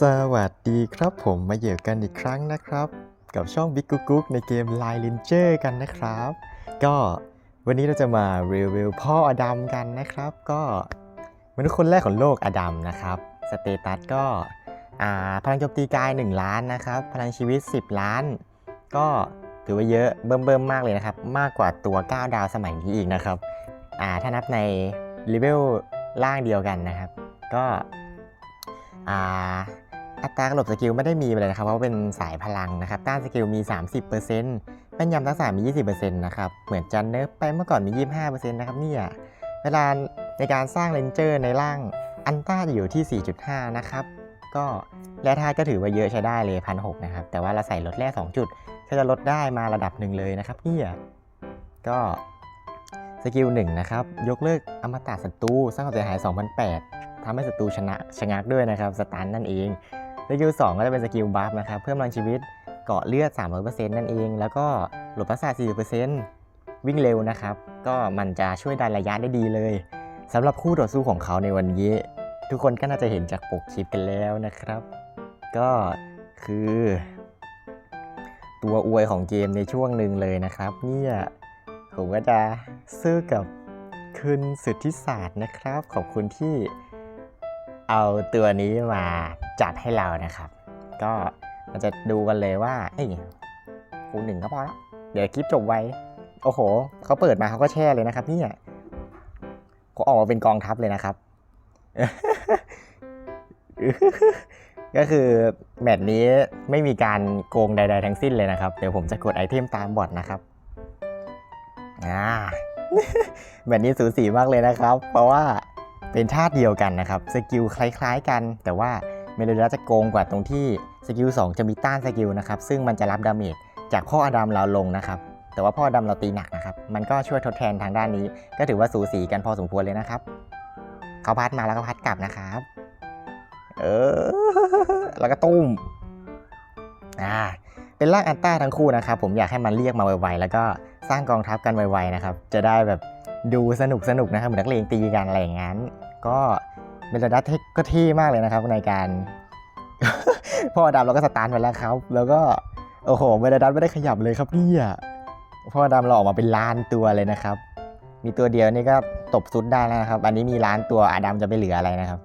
สวัสดีครับผมมาเจอกันอีกครั้งนะครับ กับช่อง Big กุ๊กกุ๊กในเกม Line Ranger กันนะครับ ก็วันนี้เราจะมารีวิวพ่ออดัมกันนะครับ ก็มนุษย์คนแรกของโลกอดัมนะครับสเตตัสก็อ่าพลังโจมตีกาย 1 ล้านนะครับ พลังชีวิต 10 ล้าน ก็ถือว่าเยอะเบิ่มเบิ่มมากเลยนะครับ มากกว่าตัว 9 ดาวสมัยนี้อีกนะครับอ่าถ้านับในเลเวลล่างเดียวกันนะครับ ก็ อ่าอัตรากรหลบสกิลไม่ได้มีเลยนะครับเพราะเป็นสายพลังนะครับ ต้านสกิลมี 30%แม่นยำทักษะมี 20%นะครับ เหมือนจันเนิร์ฟไปเมื่อก่อนมี 25%นะครับเนี่ยเวลาในการสร้างเลนเจอร์ในร่างอันต้าจะอยู่ที่ 4.5 นะครับ ก็แร่ธาตุก็ถือว่าเยอะใช้ได้เลยพันหนะครับ แต่ว่าเราใส่ลดแร่ 2 จุด ก็จะลดได้มาระดับหนึ่งเลยนะครับเนี่ยก็สกิลหนึ่งนะครับ ยกเลิกอมตะศัตรูสร้างความเสียหาย 2,008 ทำให้ศัตรูชนะชะงักด้วยนะครับสตันนั่นเองสกิล2ก็จะเป็นสกิลบัฟนะครับเพิ่มพลังชีวิตเกาะเลือด 300%นั่นเอง แล้วก็หลบประสาท40%วิ่งเร็วนะครับ ก็มันจะช่วยดันระยะได้ดีเลยสำหรับคู่ต่อสู้ของเขาในวันนี้ ทุกคนก็น่าจะเห็นจากปกคลิปกันแล้วนะครับ ก็คือ ตัวอวยของเกมในช่วงหนึ่งเลยนะครับ เนี่ยผมก็จะซื้อกับคืนสุดที่ศาสตร์นะครับ ขอบคุณที่ เอาตัวนี้มาจัดให้เรานะครับ ก็เราจะดูกันเลยว่าเฮ้ยคูณหนึ่งก็พอแล้วเดี๋ยวคลิปจบไวโอ้โหเขาเปิดมาเขาก็แช่เลยนะครับเนี่ยเขาออกมาเป็นกองทัพเลยนะครับ ก็คือแมตช์นี้ไม่มีการโกงใด ๆ ทั้งสิ้นเลยนะครับ เดี๋ยวผมจะกดไอเทมตามบอทนะครับอ่าแมตช์นี้สูสีมากเลยนะครับ เพราะว่า เป็นธาตุเดียวกันนะครับสกิลคล้ายๆกัน แต่ว่าเมโลดาจะโกงกว่าตรงที่สกิล2จะมีต้านสกิลนะครับซึ่งมันจะรับดาเมจจากพ่ออดัมเราลงนะครับแต่ว่าพ่ออดัมเราตีหนักนะครับมันก็ช่วยทดแทนทางด้านนี้ ก็ถือว่าสูสีกันพอสมควรเลยนะครับเขาพัดมาแล้วก็พัดกลับนะครับเออแล้วก็ตุ้มอ่าเป็นร่างอันต้าทั้งคู่นะครับผมอยากให้มันเรียกมาไวๆแล้วก็สร้างกองทัพกันไวๆนะครับจะได้แบบดูสนุกสนุกๆนะครับเหมือนนักเลงตีกันอะไรอย่างนั้น ก็เมลดัสก็เท่มากเลยนะครับในการ พ่อดำเราก็สตาร์ทไปแล้วครับ แล้วก็โอ้โหเมลดัสไม่ได้ขยับเลยครับเนี่ยพ่อดำเราออกมาเป็นล้านตัวเลยนะครับ มีตัวเดียวนี่ก็ตบซุดได้แล้วนะครับ อันนี้มีล้านตัวอาดัมจะไปเหลืออะไรนะครับ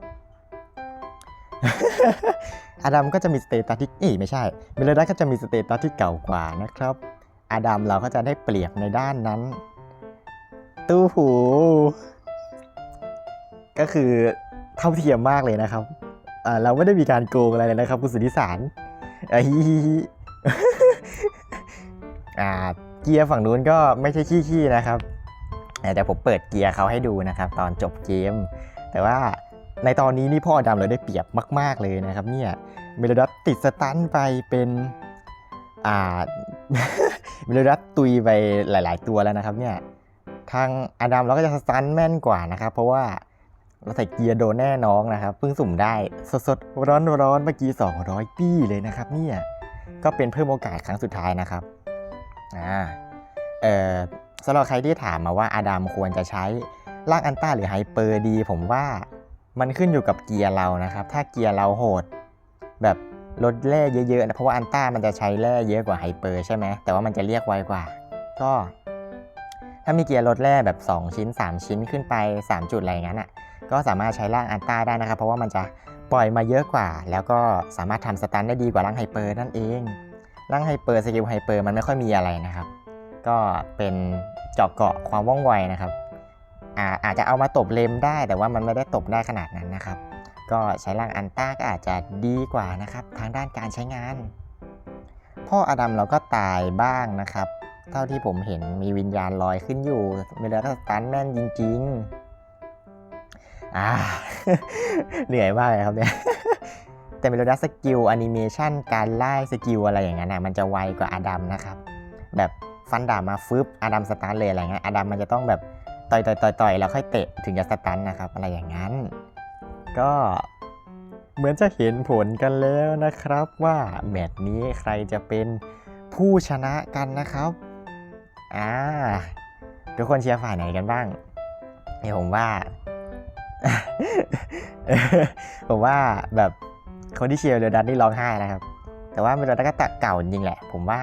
อาดัมก็จะมีสเตตัสที่เอ้ไม่ใช่เมลดัสก็จะมีสเตตัสที่เก่ากว่านะครับ อาดัมเราก็จะได้เปรียบในด้านนั้น ตู้หู ก็คือเท่าเทียมมากเลยนะครับอ่าเราไม่ได้มีการโกงอะไรเลยนะครับ คุณสุทธิสารอ่าฮิฮิฮิอ่าเกียร์ฝั่งนู้นก็ไม่ใช่ขี้ๆนะครับอ่าแต่ผมเปิดเกียร์เขาให้ดูนะครับ ตอนจบเกม แต่ว่าในตอนนี้นี่พ่อดำเราได้เปรียบมาก ๆเลยนะครับ เนี่ยเมโลดัสติดสตันไปเป็นอ่าเมโลดัสตุยไปหลาย ๆ ตัวแล้วนะครับ เนี่ยทางอดัมเราก็จะสตันแม่นกว่านะครับ เพราะว่า เราใส่เกียร์โดนแน่น้องนะครับเพิ่งสุ่มได้สดๆร้อนร้อนๆเมื่อกี้ 200 ปี้เลยนะครับเนี่ยก็เป็นเพิ่มโอกาสครั้งสุดท้ายนะครับอ่าเอ่อสำหรับใครที่ถามมาว่าอาดัมควรจะใช้ลากอันต้าหรือไฮเปอร์ดี ผมว่ามันขึ้นอยู่กับเกียร์เรานะครับ ถ้าเกียร์เราโหด แบบลดแร่เยอะๆนะเพราะว่าอันต้ามันจะใช้แร่เยอะกว่าไฮเปอร์ใช่ไหมแต่ว่ามันจะเรียกไวกว่า ก็ ถ้ามีเกียร์ลดแร่แบบ 2 ชิ้น 3 ชิ้นขึ้นไป 3 จุดอะไรอย่างนั้นอะก็สามารถใช้ร่างอันต้าได้นะครับ เพราะว่ามันจะปล่อยมาเยอะกว่า แล้วก็สามารถทำสตันได้ดีกว่าร่างไฮเปอร์นั่นเองร่างไฮเปอร์สกิลไฮเปอร์มันไม่ค่อยมีอะไรนะครับ ก็เป็นเจาะเกาะความว่องไวนะครับอาอาจจะเอามาตบเลมได้ แต่ว่ามันไม่ได้ตบได้ขนาดนั้นนะครับ ก็ใช้ร่างอันต้าก็อาจจะดีกว่านะครับ ทางด้านการใช้งาน พ่ออดัมเราก็ตายบ้างนะครับ เท่าที่ผมเห็นมีวิญญาณลอยขึ้นอยู่เวลาก็สตันแม่นจริง ๆ อ่า เหนื่อยมากเลยครับเนี่ย แต่เมโลดัสสกิลแอนิเมชันการไล่สกิลอะไรอย่างนั้นนะมันจะไวกว่าอดัมนะครับ แบบฟันดาบมาฟึบอดัมสตันเลยอะไรเงี้ยอดัมมันจะต้องแบบต่อยต่อยต่อยต่อยแล้วค่อยเตะถึงจะสตันนะครับ อะไรอย่างนั้น ก็เหมือนจะเห็นผลกันแล้วนะครับว่าแมตช์นี้ใครจะเป็นผู้ชนะกันนะครับ อ่า ทุกคนเชียร์ฝ่ายไหนกันบ้างเดี๋ยวผมว่า ผมว่าแบบคนที่เชียร์เรือดันนี่ร้องไห้นะครับ แต่ว่าเรือดันก็ตักเก่าจริงแหละ ผมว่า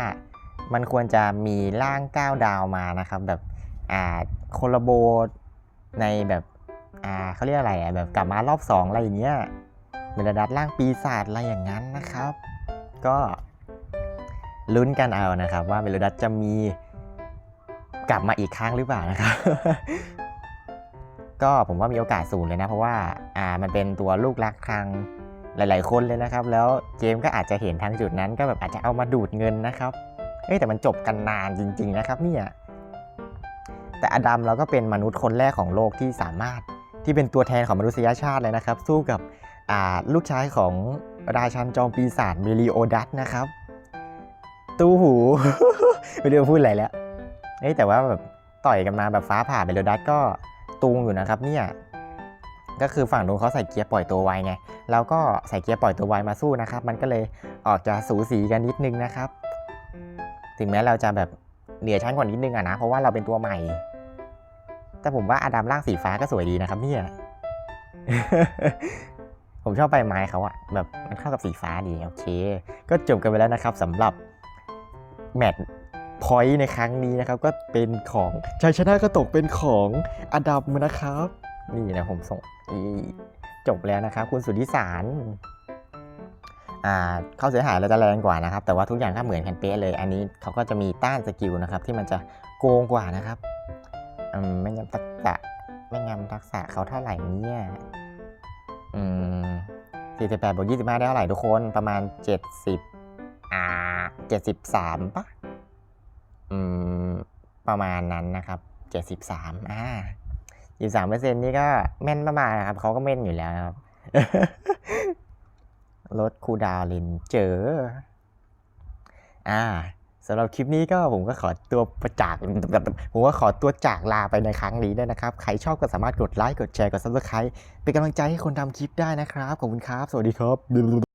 มันควรจะมีร่างก้าวดาวมานะครับ แบบอ่าโคลาโบในแบบอ่าเขาเรียกอะไรอะแบบกลับมารอบสองอะไรอย่างเงี้ยเมลดัสร่างปีศาจอะไรอย่างนั้นนะครับ ก็ลุ้นกันเอานะครับ ว่าเมลดัสจะมี กลับมาอีกครั้งหรือเปล่านะครับ ก็ผมว่ามีโอกาสสูงเลยนะ เพราะว่าอ่ามันเป็นตัวลูกรักทางหลาย ๆ คนเลยนะครับ แล้วเจมส์ก็อาจจะเห็นทางจุดนั้นก็แบบอาจจะเอามาดูดเงินนะครับเอ้แต่มันจบกันนานจริง ๆ นะครับเนี่ยแต่อดัมเราก็เป็นมนุษย์คนแรกของโลกที่สามารถที่เป็นตัวแทนของมนุษยชาติเลยนะครับ สู้กับอ่าลูกชายของราชันจอมปีศาจเมลิโอดัสนะครับ ตู้หู ไม่รู้จะพูดอะไรแล้ว เอ้แต่ว่าแบบต่อยกันมาแบบฟ้าผ่าเมลิโอดัสก็ตูงอยู่นะครับเนี่ยก็คือฝั่งนู้นเขาใส่เกียร์ปล่อยตัวไวไงเราก็ใส่เกียร์ปล่อยตัวไวมาสู้นะครับ มันก็เลยออกจะสูสีกันนิดนึงนะครับ ถึงแม้เราจะแบบเหนือชั้นกว่านิดนึงอะนะ เพราะว่าเราเป็นตัวใหม่ แต่ผมว่าอดัมร่างสีฟ้าก็สวยดีนะครับเนี่ย ผมชอบใบไม้เขาอะแบบมันเข้ากับสีฟ้าดี โอเค ก็จบกันไปแล้วนะครับสำหรับแมตช์ พอยต์ในครั้งนี้นะครับ ก็เป็นของชัยชนะก็ตกเป็นของอดัมนะครับ นี่นะผมส่งจบแล้วนะครับ คุณสุทธิสารเข้าเสียหายเราจะแรงกว่านะครับ แต่ว่าทุกอย่างก็เหมือนกันเป๊ะเลย อันนี้เขาก็จะมีต้านสกิลนะครับ ที่มันจะโกงกว่านะครับมไม่งำทักษะไม่งำทักษะเขาเท่าไหร่เนี่ยอืม48บวก25ได้เท่าไหร่ทุกคนประมาณ70อ่า73ปะอืมป ประมาณนั้นนะครับ73อ่ายี่สามเปอร์เซ็นต์นี่ก็แม่นประมาณนะครับเขาก็แม่นอยู่แล้วครับลดคูดาวน์เลนเจอ อ่าสำหรับคลิปนี้ก็ผมก็ขอตัวประจากผมก็ขอตัวจากลาไปในครั้งนี้ด้วยนะครับ ใครชอบก็สามารถกดไลค์ กดแชร์ กด subscribe เป็นกำลังใจให้คนทำคลิปได้นะครับ ขอบคุณครับ สวัสดีครับ